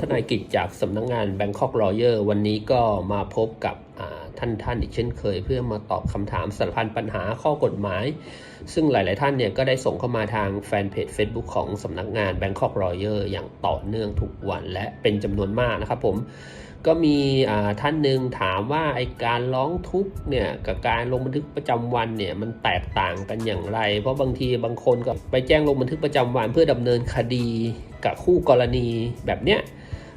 ทนายกิจจากสำนักงงาน Bangkok Lawyer วันนี้ก็มาพบกับท่านท่านอีกเช่นเคย เพื่อมาตอบคำถามสารพันปัญหาข้อกฎหมาย ซึ่งหลาย ๆ ท่านเนี่ยก็ได้ส่งเข้ามาทางแฟนเพจ Facebook ของสำนักงาน Bangkok Lawyer อย่างต่อเนื่องทุกวันและเป็นจำนวนมากนะครับผมก็มีท่านหนึ่งถามว่าไอการร้องทุกข์เนี่ยกับการลงบันทึกประจำวันเนี่ยมันแตกต่างกันอย่างไร เพราะบางทีบางคนก็ไปแจ้งลงบันทึกประจำวัน เพื่อดำเนินคดีกับคู่กรณีแบบเนี้ย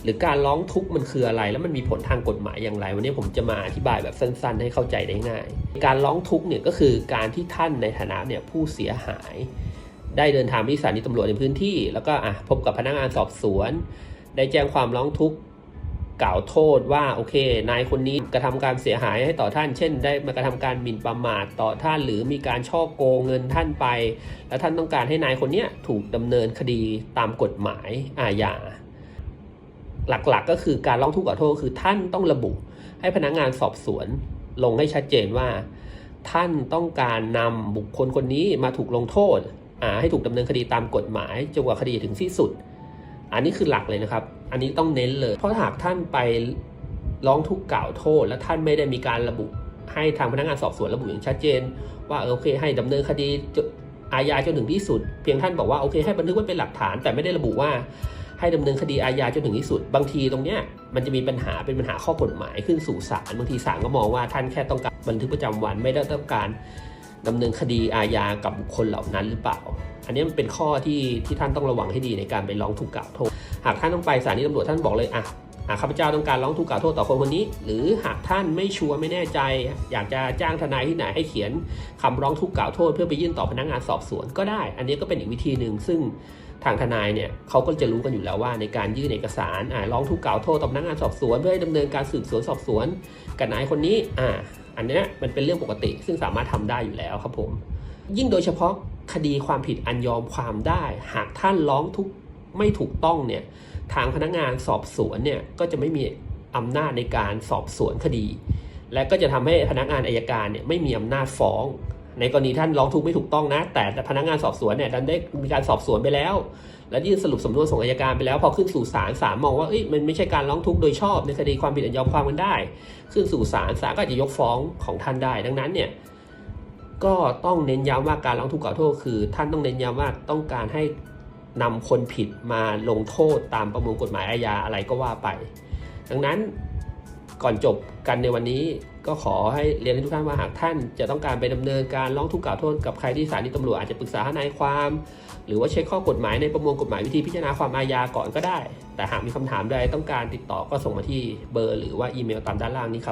หรือการร้องทุกข์มันคืออะไร แล้วมันมีผลทางกฎหมายอย่างไร วันนี้ผมจะมาอธิบายแบบสั้น ๆ ให้เข้าใจได้ง่าย การร้องทุกข์เนี่ยก็คือการที่ท่านในฐานะเนี่ยผู้เสียหาย ได้เดินทางไปที่สถานีตำรวจในพื้นที่ แล้วก็อะพบกับพนักงานสอบสวน ได้แจ้งความร้องทุกข์กล่าวโทษว่าโอเค นายคนนี้กระทำการเสียหายให้ต่อท่าน เช่น ได้มากระทำการหมิ่นประมาทต่อท่าน หรือมีการช่อโกงเงินท่านไป แล้วท่านต้องการให้นายคนนี้ถูกดำเนินคดีตามกฎหมายอาญา หลักๆ ก็คือการร้องทุกข์กล่าวโทษคือท่านต้องระบุ ให้พนักงานสอบสวน ลงให้ชัดเจนว่า ท่านต้องการนำบุคคลคนนี้มาถูกลงโทษให้ถูกดำเนินคดีตามกฎหมายจนกว่าคดีถึงที่สุด อันนี้คือหลักเลยนะครับ อันนี้ต้องเน้นเลย เพราะหากท่านไปร้องทุกข์กล่าวโทษ และท่านไม่ได้มีการระบุให้ทางพนักงานสอบสวนระบุอย่างชัดเจน ว่าเออโอเค ให้ดำเนินคดีอาญาจนถึงที่สุด เพียงท่านบอกว่าโอเค ให้บันทึกไว้เป็นหลักฐาน แต่ไม่ได้ระบุว่า ให้ดำเนินคดีอาญาจนถึงที่สุด บางทีตรงเนี้ยมันจะมีปัญหาเป็นปัญหาข้อกฎหมายขึ้นสู่ศาลบางทีศาลก็มองว่าท่านแค่ต้องการบันทึกประจำวันไม่ได้ต้องการดำเนินคดีอาญากับบุคคลเหล่านั้นหรือเปล่า อันนี้มันเป็นข้อที่ที่ท่านต้องระวังให้ดีในการไปร้องถูกกล่าวโทษ หากท่านต้องไปศาลนีตำรวจท่านบอกเลยอะ อะข้าพเจ้าต้องการร้องทุกข์กล่าวโทษต่อคนคนนี้ หรือหากท่านไม่ชัวร์ไม่แน่ใจ อยากจะจ้างทนายที่ไหนให้เขียนคำร้องทุกข์กล่าวโทษ เพื่อไปยื่นต่อพนักงานสอบสวนก็ได้ อันนี้ก็เป็นอีกวิธีหนึ่งซึ่งทางทนายเนี่ยเขาก็จะรู้กันอยู่แล้วว่าในการยื่นเอกสารอ่าร้องทุกข์กล่าวโทษต่อพนักงานสอบสวน เพื่อให้ดำเนินการสืบสวนสอบสวนกับนายคนนี้อ่าอันนี้มันเป็นเรื่องปกติซึ่งสามารถทำได้อยู่แล้วครับผม ยิ่งโดยเฉพาะคดีความผิดอันยอมความได้ หากท่านร้องทุกข์ ไม่ถูกต้องเนี่ยทางพนักงานสอบสวนเนี่ยก็จะไม่มีอำนาจในการสอบสวนคดี และก็จะทำให้พนักงานอายการเนี่ยไม่มีอำนาจฟ้อง ในกรณีท่านร้องทุกข์ไม่ถูกต้องนะ แต่พนักงานสอบสวนเนี่ยดันได้มีการสอบสวนไปแล้ว และยื่นสรุปสำนวนส่งอายการไปแล้ว พอขึ้นสู่ศาลศาลมองว่าเอ้ยมันไม่ใช่การร้องทุกข์โดยชอบในคดีความผิดอันยอมความกันได้ ขึ้นสู่ศาลศาลก็จจะยกฟ้องของท่านได้ ดังนั้นเนี่ยก็ต้องเน้นย้ำว่าการร้องทุกข์กล่าวโทษคือ ท่านต้องเน้นย้ำว่าต้องการให้ นำคนผิดมาลงโทษตามประมวลกฎหมายอาญาอะไรก็ว่าไป ดังนั้นก่อนจบกันในวันนี้ก็ขอให้เรียนให้ทุกท่านว่าหากท่านจะต้องการไปดำเนินการร้องทุกข์กล่าวโทษกับใครที่ศาลที่ตำรวจอาจจะปรึกษาทนายความ หรือว่าเช็คข้อกฎหมายในประมวลกฎหมายวิธีพิจารณาความอาญาก่อนก็ได้ แต่หากมีคำถามใดต้องการติดต่อก็ส่งมาที่เบอร์ หรือว่าอีเมลตามด้านล่างนี้ครับ